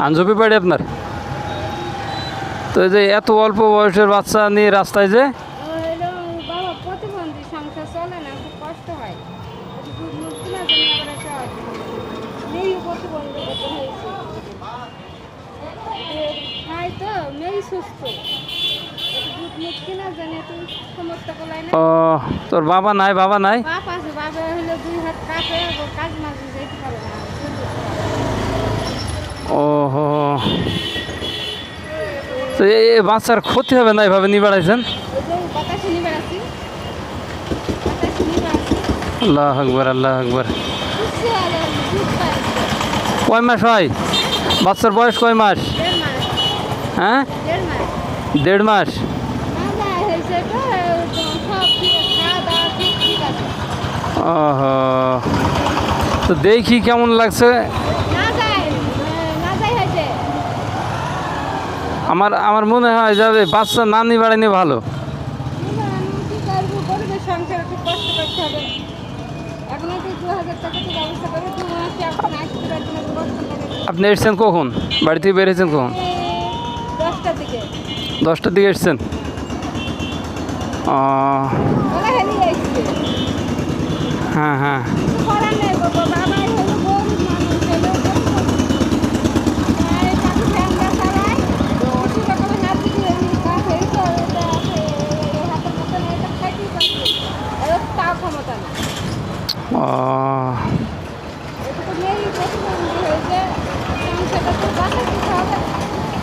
আঞ্জবি বাড়ি আপনার? তো এই যে এত অল্প বয়সের বাচ্চা নিয়ে রাস্তায় যে? ও তোর বাবা নাই বাবা নাই? হো তো এই বাচ্চার ক্ষতি হবে না এভাবে নিয়ে বেড়াইছেন আল্লাহ আকবর আল্লাহ আকবর। কয় মাস হয়? বাচ্চার বয়স কয় মাস? হ্যাঁ? দেড় মাস? তো দেখি কেমন লাগছে। আমার আমার মনে হয় যাবে বাচ্চা না নিয়ে বেড়াইনি ভালো। আপনি এসছেন কখন? বাড়ি থেকে বেরিয়েছেন কখন? দশটার দিকে। দশটার দিকে এসছেন ও ওরা হেরিয়ে এসছে হ্যাঁ হ্যাঁ।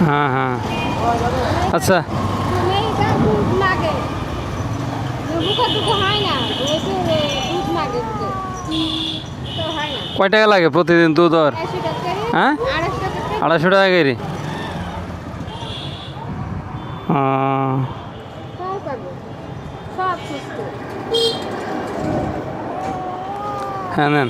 হ্যাঁ হ্যাঁ। আচ্ছা। লাগে। হয় না ওই যে দুধ লাগে বুকে তো হয় না কয় টাকা লাগে প্রতিদিন দুধ আর? হ্যাঁ? আড়াইশো টাকা কেরি। হ্যাঁ নেন।